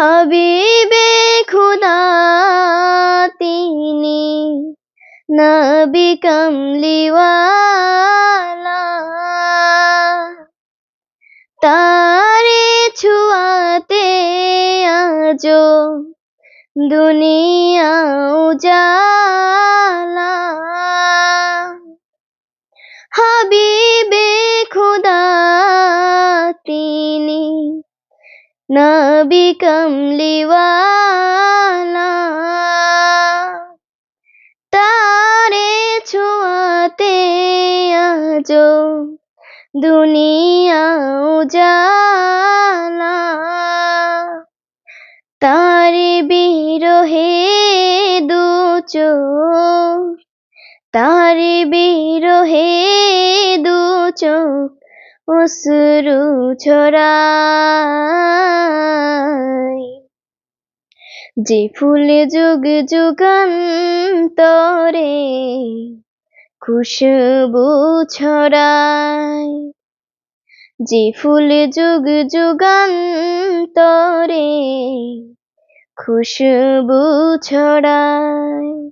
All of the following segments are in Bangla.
হাবিবে খুদা তিনি নবী কমলিওয়ালা। তারে ছুয়াতে আজো দুনিয়া উজালা। হাবিবে খুদা নবী কমলিওয়ালা, তারে ছোঁয়াতে আজো দুনিয়া উজালা, তারে বিরহে দু চোখ, তারে বিরহে দু চোখ অশ্রু ছড়ায়। যে ফুলে যুগ যুগান্তরে খুশবু ছড়ায়। যে ফুলে যুগ যুগান্তরে খুশবু ছড়ায়।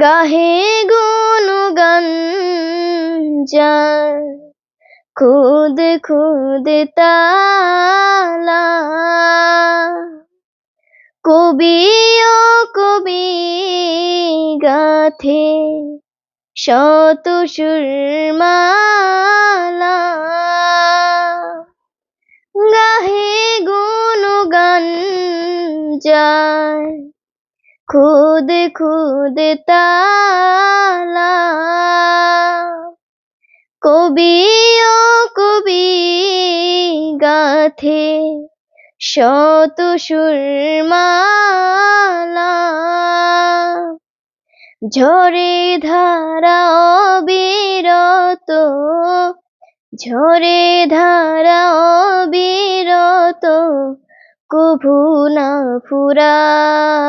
গাহে গুনগান যার খুদ খুদ তালা। কবি ও কবি গাথে শত সুরমালা। গাহে গুনগান যায় খুদ খুদ তালা। কবি কবি গাথে শত সুরমালা। ঝরে ধারা অবিরত ঝরে ধারা অবিরত কভু না ফুরায়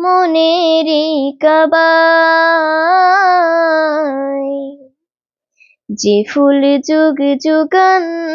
মনেরই কাবায়। যে ফুল যুগ যুগান্তরে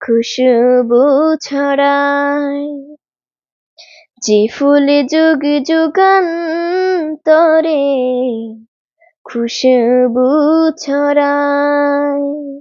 খুশবু ছড়ায়। যে ফুল যুগ যুগান্তরে খুশবু ছড়ায়।